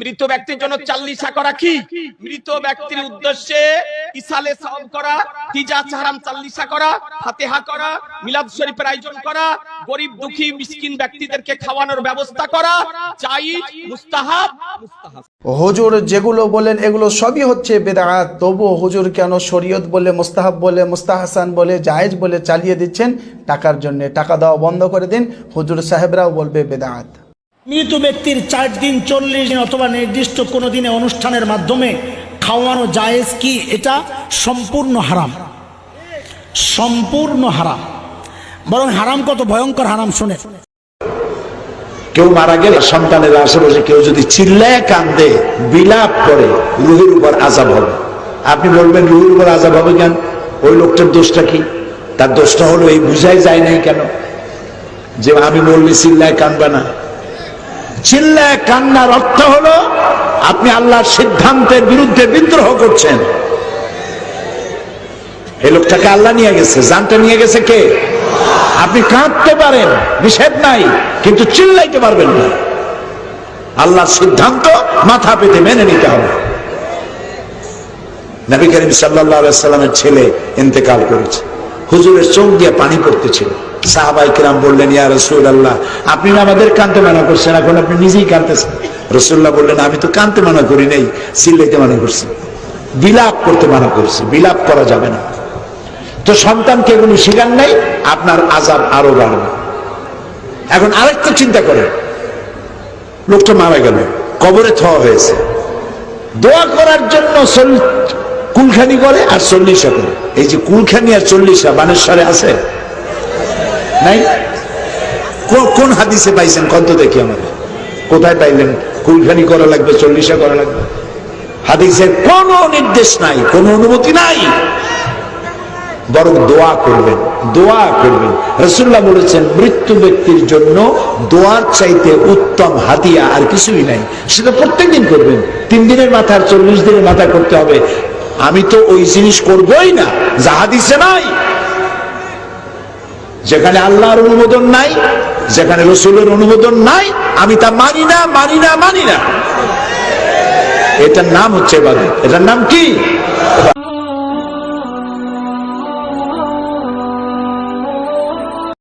মৃত ব্যক্তির জন্য চাল্লিশা করা কি? মৃত ব্যক্তির উদ্দেশ্যে ইসালে সাওয়াব করা তিজা চাহারাম চাল্লিশা করা, ফাতেহা করা, মিলাদ শরীফের আয়োজন করা, গরিব দুঃখী মিসকিন ব্যক্তিদেরকে খাওয়ানোর ব্যবস্থা করা চাই মুস্তাহাব মুস্তাহাব। হুজুর যেগুলো বলেন, এগুলো সবই হচ্ছে বেদাত তবু হুজুর কেন শরীয়ত বলে, মুস্তাহাব বলে, মুস্তাহাসান বলে, জায়েজ বলে চালিয়ে দিচ্ছেন? টাকার জন্য। টাকা দেওয়া বন্ধ করে দিন। হুজুর সাহেবরাও বলবে বেদাত মৃত ব্যক্তির চার দিন চল্লিশ দিন অথবা নির্দিষ্ট কোনো দিনে অনুষ্ঠানের মাধ্যমে খাওয়ানো জায়েজ কি? এটা সম্পূর্ণ হারাম। সম্পূর্ণ হারাম। বরং হারাম কত? ভয়ঙ্কর হারাম, শুনে। কেউ মারা গেলে সন্তানের আশেপাশে কেউ যদি চিল্লায় কান্দে, বিলাপ করে, রুহের উপর আজাব হবে। আপনি বলবেন, রুহের উপর আজাব হবে কেন? ওই লোকটার দোষটা কি? তার দোষটা হলো এই বুঝাই যায় নাই কেন? যে আমি বললে চিল্লায় কানবে না। চিল্লায় কান্নার অর্থ হলো, আপনি আল্লাহর সিদ্ধান্তের বিরুদ্ধে বিদ্রোহ করছেন। এই লোকটাকে আল্লাহ নিয়ে গেছে জানটা নিয়ে গেছে কে? আপনি কাঁদতে পারেন, নিষেধ নাই, কিন্তু চিল্লাইতে পারবেন না। আল্লাহর সিদ্ধান্ত মাথা পেতে মেনে নিতে হবে। নবী করিম সাল্লামের ছেলে ইন্তেকাল করেছে। হুজুরের চোখ দিয়ে পানি পড়তেছিল। সাহাবাই কিরাম বললেন, ইয়া রসুল আল্লাহ আপনি আমাদের কানতে মানা করছেন, এখন আপনি নিজেই কানতেছেন। রসুল্লাহ বললেন, আমি তো কানতে মানা করি নাই চিল্লাইতে মানা করছি। বিলাপ করতে মানা করছি, বিলাপ করা যাবে না। তো সন্তানকে এগুলো শিখান নাই, আপনার আজাব আরও বাড়বে। এখন আরেকটা চিন্তা করে, লোকটা মারা গেল, কবরে থওয়া হয়েছে। দোয়া করার জন্য কুলখানি করে আর চল্লিশা করে। এই যে কুলখানি আর চল্লিশা, বানেশ্বরে আছে? নাই? কোন হাদিসে পাইছেন? কত দেখি আমাদের কোথায় পাইলেন? কুলখানি করা লাগবে, চল্লিশা করা লাগবে। হাদিসের কোনো নির্দেশ নাই, কোনো অনুমতি নাই। বরং দোয়া করবেন দোয়া করবেন। রসুল্লাহ বলেছেন, মৃত্যু ব্যক্তির জন্য দোয়ার চাইতে উত্তম হাতিয়া আর কিছুই নাই। সেটা প্রত্যেক দিন করবেন। তিন দিনের মাথা আর চল্লিশ দিনের মাথা করতে হবে। আমি তো ওই জিনিস করবই না যাহা দিছে নাই। যেখানে আল্লাহর অনুমোদন নাই, যেখানে রসুলের অনুমোদন নাই, আমি তা মানি না মানি না মানি না। এটার নাম হচ্ছে এটার নাম কি?